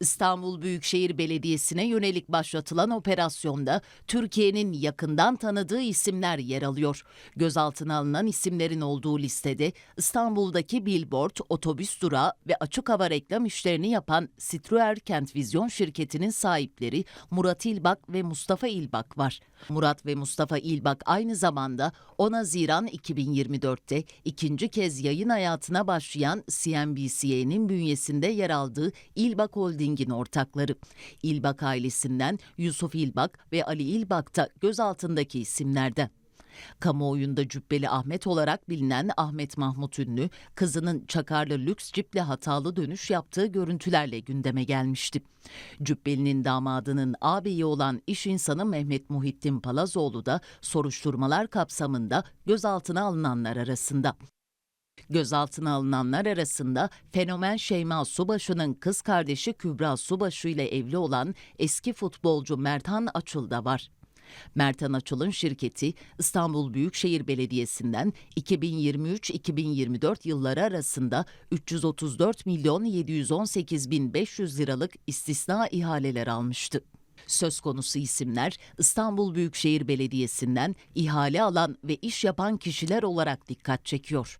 İstanbul Büyükşehir Belediyesi'ne yönelik başlatılan operasyonda Türkiye'nin yakından tanıdığı isimler yer alıyor. Gözaltına alınan isimlerin olduğu listede İstanbul'daki billboard, otobüs durağı ve açık hava reklam işlerini yapan Citroer Kent Vizyon şirketinin sahipleri Murat İlbak ve Mustafa İlbak var. Murat ve Mustafa İlbak aynı zamanda 10 Haziran 2024'te ikinci kez yayın hayatına başlayan CNBC'nin bünyesinde yer aldığı İlbak Holding'in ortakları. İlbak ailesinden Yusuf İlbak ve Ali İlbak da gözaltındaki isimlerden. Kamuoyunda Cübbeli Ahmet olarak bilinen Ahmet Mahmut Ünlü, kızının çakarlı lüks ciple hatalı dönüş yaptığı görüntülerle gündeme gelmişti. Cübbeli'nin damadının ağabeyi olan iş insanı Mehmet Muhittin Palazoğlu da soruşturmalar kapsamında gözaltına alınanlar arasında. Gözaltına alınanlar arasında fenomen Şeyma Subaşı'nın kız kardeşi Kübra Subaşı ile evli olan eski futbolcu Mertan Açıl da var. Mertan Açıl'ın şirketi İstanbul Büyükşehir Belediyesi'nden 2023-2024 yılları arasında 334 milyon 718 bin 500 liralık istisna ihaleler almıştı. Söz konusu isimler İstanbul Büyükşehir Belediyesi'nden ihale alan ve iş yapan kişiler olarak dikkat çekiyor.